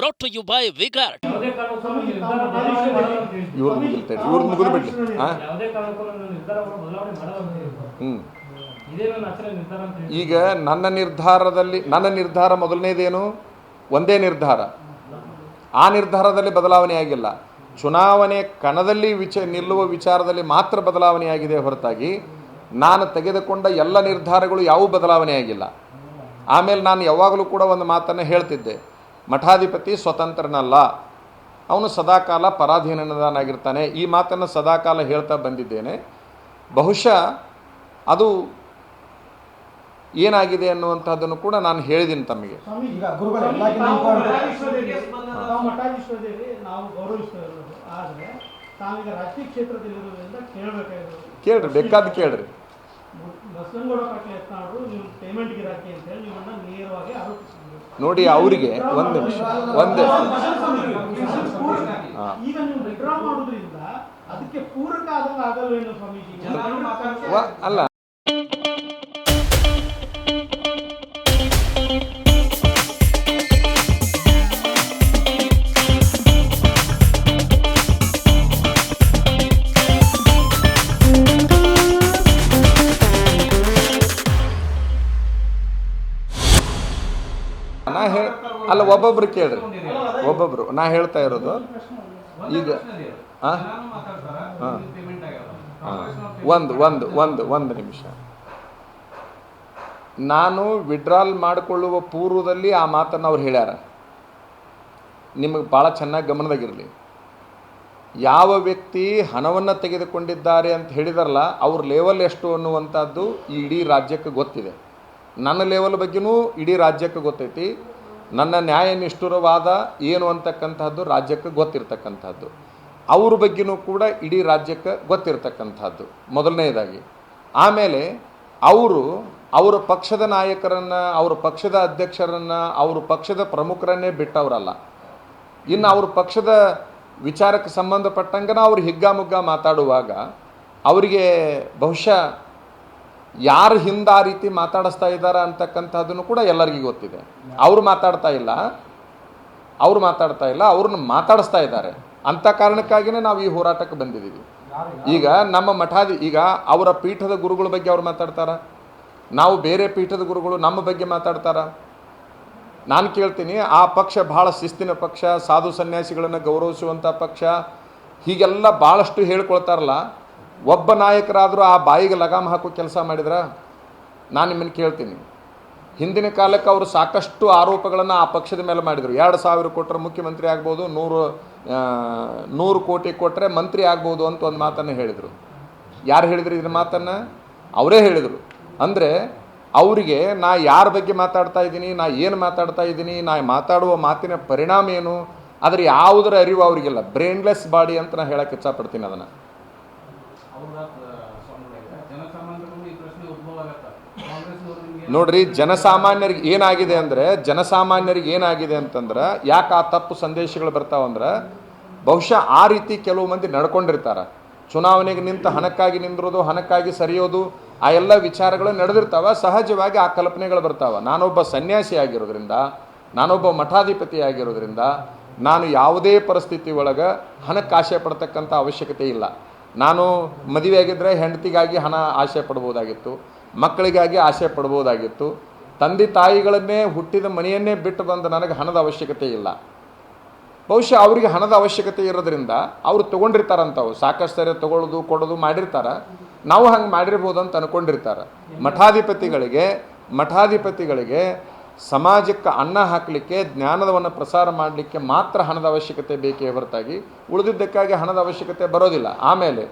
brought to you by ಬಿಡ್ಲಿ ಹಾಂ. ಹ್ಞೂ ಈಗ ನನ್ನ ನಿರ್ಧಾರದಲ್ಲಿ, ನನ್ನ ನಿರ್ಧಾರ ಮೊದಲನೇದೇನು ಒಂದೇ ನಿರ್ಧಾರ. ಆ ನಿರ್ಧಾರದಲ್ಲಿ ಬದಲಾವಣೆ ಆಗಿಲ್ಲ. ಚುನಾವಣೆ ಕಣದಲ್ಲಿ ವಿಚ, ನಿಲ್ಲುವ ವಿಚಾರದಲ್ಲಿ ಮಾತ್ರ ಬದಲಾವಣೆ ಆಗಿದೆ ಹೊರತಾಗಿ ನಾನು ತೆಗೆದುಕೊಂಡ ಎಲ್ಲ ನಿರ್ಧಾರಗಳು ಯಾವ ಬದಲಾವಣೆ ಆಗಿಲ್ಲ. ಆಮೇಲೆ ನಾನು ಯಾವಾಗಲೂ ಕೂಡ ಒಂದು ಮಾತನ್ನು ಹೇಳ್ತಿದ್ದೆ. ಮಠಾಧಿಪತಿ ಸ್ವತಂತ್ರನಲ್ಲ. ಅವನು ಸದಾಕಾಲ ಪರಾಧೀನನಾಗಿರ್ತಾನೆ. ಈ ಮಾತನ್ನು ಸದಾಕಾಲ ಹೇಳ್ತಾ ಬಂದಿದ್ದೇನೆ. ಬಹುಶಃ ಅದು ಏನಾಗಿದೆ ಅನ್ನುವಂಥದ್ದನ್ನು ಕೂಡ ನಾನು ಹೇಳಿದ್ದೀನಿ ತಮಗೆ. ಕೇಳ್ರಿ ಬೇಕಾದ ಕೇಳ್ರಿ. ಬಸವನಗೌಡ ಪಾಟೀಲ್ ಯತ್ನಾಳರು ನೀವು ಪೇಮೆಂಟ್ ಗಿರಾಕಿ ಅಂತ ಹೇಳಿ ನಿಮ್ಮನ್ನ ನೇರವಾಗಿ ಆರೋಪಿಸಿದ್ರು. ನೋಡಿ ಅವರಿಗೆ ಒಂದು ನಿಮಿಷ ಒಂದೇ ಹಾ. ಅಲ್ಲ, ಒಬ್ಬೊಬ್ರು ಕೇಳ್ರಿ. ಒಬ್ಬೊಬ್ರು, ನಾ ಹೇಳ್ತಾ ಇರೋದು, ಈಗ ಹಾಂ. ಹಾಂ. ಒಂದು ಒಂದು ಒಂದು ಒಂದು ನಿಮಿಷ. ನಾನು ವಿಡ್ರಾಲ್ ಮಾಡಿಕೊಳ್ಳುವ ಪೂರ್ವದಲ್ಲಿ ಆ ಮಾತನ್ನು ಅವ್ರು ಹೇಳ್ಯಾರ. ನಿಮಗೆ ಭಾಳ ಚೆನ್ನಾಗಿ ಗಮನದಾಗಿರಲಿ. ಯಾವ ವ್ಯಕ್ತಿ ಹಣವನ್ನು ತೆಗೆದುಕೊಂಡಿದ್ದಾರೆ ಅಂತ ಹೇಳಿದಾರಲ್ಲ, ಅವ್ರ ಲೆವೆಲ್ ಎಷ್ಟು ಅನ್ನುವಂಥದ್ದು ಈ ಇಡೀ ರಾಜ್ಯಕ್ಕೆ ಗೊತ್ತಿದೆ. ನನ್ನ ಲೆವೆಲ್ ಬಗ್ಗೆನೂ ಇಡೀ ರಾಜ್ಯಕ್ಕೆ ಗೊತ್ತೈತಿ. ನನ್ನ ನ್ಯಾಯ ನಿಷ್ಠುರವಾದ ಏನು ಅಂತಕ್ಕಂಥದ್ದು ರಾಜ್ಯಕ್ಕೆ ಗೊತ್ತಿರ್ತಕ್ಕಂಥದ್ದು. ಅವ್ರ ಬಗ್ಗೆನೂ ಕೂಡ ಇಡೀ ರಾಜ್ಯಕ್ಕೆ ಗೊತ್ತಿರತಕ್ಕಂಥದ್ದು. ಮೊದಲನೇದಾಗಿ ಆಮೇಲೆ ಅವರು ಅವರ ಪಕ್ಷದ ನಾಯಕರನ್ನು, ಅವರ ಪಕ್ಷದ ಅಧ್ಯಕ್ಷರನ್ನು, ಅವರ ಪಕ್ಷದ ಪ್ರಮುಖರನ್ನೇ ಬಿಟ್ಟವರಲ್ಲ. ಇನ್ನು ಅವ್ರ ಪಕ್ಷದ ವಿಚಾರಕ್ಕೆ ಸಂಬಂಧಪಟ್ಟಂಗನ ಅವ್ರು ಹಿಗ್ಗಾಮುಗ್ಗ ಮಾತಾಡುವಾಗ ಅವರಿಗೆ ಬಹುಶಃ ಯಾರು ಹಿಂದೆ ಆ ರೀತಿ ಮಾತಾಡಿಸ್ತಾ ಇದ್ದಾರೆ ಅಂತಕ್ಕಂಥದ್ದನ್ನು ಕೂಡ ಎಲ್ಲರಿಗೂ ಗೊತ್ತಿದೆ. ಅವ್ರು ಮಾತಾಡ್ತಾ ಇಲ್ಲ. ಅವ್ರು ಮಾತಾಡ್ತಾ ಇಲ್ಲ, ಅವ್ರನ್ನ ಮಾತಾಡಿಸ್ತಾ ಇದ್ದಾರೆ. ಅಂಥ ಕಾರಣಕ್ಕಾಗಿಯೇ ನಾವು ಈ ಹೋರಾಟಕ್ಕೆ ಬಂದಿದ್ದೀವಿ. ಈಗ ನಮ್ಮ ಮಠಾದಿ ಈಗ ಅವರ ಪೀಠದ ಗುರುಗಳ ಬಗ್ಗೆ ಅವ್ರು ಮಾತಾಡ್ತಾರ? ನಾವು ಬೇರೆ ಪೀಠದ ಗುರುಗಳು ನಮ್ಮ ಬಗ್ಗೆ ಮಾತಾಡ್ತಾರ? ನಾನು ಕೇಳ್ತೀನಿ, ಆ ಪಕ್ಷ ಭಾಳ ಶಿಸ್ತಿನ ಪಕ್ಷ, ಸಾಧು ಸನ್ಯಾಸಿಗಳನ್ನು ಗೌರವಿಸುವಂಥ ಪಕ್ಷ, ಹೀಗೆಲ್ಲ ಭಾಳಷ್ಟು ಹೇಳ್ಕೊಳ್ತಾರಲ್ಲ. ಒಬ್ಬ ನಾಯಕರಾದರೂ ಆ ಬಾಯಿಗೆ ಲಗಾಮ್ ಹಾಕೋ ಕೆಲಸ ಮಾಡಿದ್ರ? ನಾನು ನಿಮ್ಮನ್ನು ಕೇಳ್ತೀನಿ. ಹಿಂದಿನ ಕಾಲಕ್ಕೆ ಅವರು ಸಾಕಷ್ಟು ಆರೋಪಗಳನ್ನು ಆ ಪಕ್ಷದ ಮೇಲೆ ಮಾಡಿದರು. ಎರಡು ಸಾವಿರ ಕೊಟ್ಟರೆ ಮುಖ್ಯಮಂತ್ರಿ ಆಗ್ಬೋದು, ನೂರು ನೂರು ಕೋಟಿ ಕೊಟ್ಟರೆ ಮಂತ್ರಿ ಆಗ್ಬೋದು ಅಂತ ಒಂದು ಮಾತನ್ನು ಹೇಳಿದರು. ಯಾರು ಹೇಳಿದ್ರು ಇದ್ರ ಮಾತನ್ನು? ಅವರೇ ಹೇಳಿದರು. ಅಂದರೆ ಅವರಿಗೆ ನಾ ಯಾರ ಬಗ್ಗೆ ಮಾತಾಡ್ತಾ ಇದ್ದೀನಿ, ನಾ ಏನು ಮಾತಾಡ್ತಾ ಇದ್ದೀನಿ, ನಾ ಮಾತಾಡುವ ಮಾತಿನ ಪರಿಣಾಮ ಏನು? ಆದರೆ ಯಾವುದರ ಅರಿವು ಅವರಿಗಿಲ್ಲ. ಬ್ರೈನ್ಲೆಸ್ ಬಾಡಿ ಅಂತ ನಾನು ಹೇಳೋಕ್ಕೆ ಇಚ್ಛಪಡ್ತೀನಿ ಅದನ್ನು. ನೋಡ್ರಿ, ಜನಸಾಮಾನ್ಯರಿಗೆ ಏನಾಗಿದೆ ಅಂದರೆ, ಜನಸಾಮಾನ್ಯರಿಗೆ ಏನಾಗಿದೆ ಅಂತಂದ್ರೆ, ಯಾಕೆ ಆ ತಪ್ಪು ಸಂದೇಶಗಳು ಬರ್ತಾವಂದ್ರೆ ಬಹುಶಃ ಆ ರೀತಿ ಕೆಲವು ಮಂದಿ ನಡ್ಕೊಂಡಿರ್ತಾರೆ. ಚುನಾವಣೆಗೆ ನಿಂತ ಹಣಕ್ಕಾಗಿ ನಿಂದಿರೋದು, ಹಣಕ್ಕಾಗಿ ಸರಿಯೋದು, ಆ ಎಲ್ಲ ವಿಚಾರಗಳು ನಡೆದಿರ್ತಾವ. ಸಹಜವಾಗಿ ಆ ಕಲ್ಪನೆಗಳು ಬರ್ತಾವ. ನಾನೊಬ್ಬ ಸನ್ಯಾಸಿ ಆಗಿರೋದ್ರಿಂದ, ನಾನೊಬ್ಬ ಮಠಾಧಿಪತಿ ಆಗಿರೋದ್ರಿಂದ, ನಾನು ಯಾವುದೇ ಪರಿಸ್ಥಿತಿ ಒಳಗೆ ಹಣಕ್ಕೆ ಆಸೆ ಪಡ್ತಕ್ಕಂಥ ಅವಶ್ಯಕತೆ ಇಲ್ಲ. ನಾನು ಮದುವೆ ಆಗಿದ್ದರೆ ಹೆಂಡತಿಗಾಗಿ ಹಣ ಆಸೆ ಪಡ್ಬೋದಾಗಿತ್ತು. ಮಕ್ಕಳಿಗಾಗಿ ಆಸೆ ಪಡ್ಬೋದಾಗಿತ್ತು ತಂದೆ ತಾಯಿಗಳನ್ನೇ ಹುಟ್ಟಿದ ಮನೆಯನ್ನೇ ಬಿಟ್ಟು ಬಂದ ನನಗೆ ಹಣದ ಅವಶ್ಯಕತೆ ಇಲ್ಲ. ಬಹುಶಃ ಅವರಿಗೆ ಹಣದ ಅವಶ್ಯಕತೆ ಇರೋದ್ರಿಂದ ಅವ್ರು ತೊಗೊಂಡಿರ್ತಾರಂಥವು ಸಾಕಷ್ಟು ಸರಿ ತೊಗೊಳ್ಳೋದು ಕೊಡೋದು ಮಾಡಿರ್ತಾರೆ. ನಾವು ಹಂಗೆ ಮಾಡಿರ್ಬೋದು ಅಂತ ಅನ್ಕೊಂಡಿರ್ತಾರೆ. ಮಠಾಧಿಪತಿಗಳಿಗೆ ಮಠಾಧಿಪತಿಗಳಿಗೆ ಸಮಾಜಕ್ಕೆ ಅನ್ನ ಹಾಕಲಿಕ್ಕೆ ಜ್ಞಾನದವನ್ನು ಪ್ರಸಾರ ಮಾಡಲಿಕ್ಕೆ ಮಾತ್ರ ಹಣದ ಅವಶ್ಯಕತೆ ಬೇಕೇ ಹೊರತಾಗಿ ಉಳಿದಿದ್ದಕ್ಕಾಗಿ ಹಣದ ಅವಶ್ಯಕತೆ ಬರೋದಿಲ್ಲ. ಆಮೇಲೆ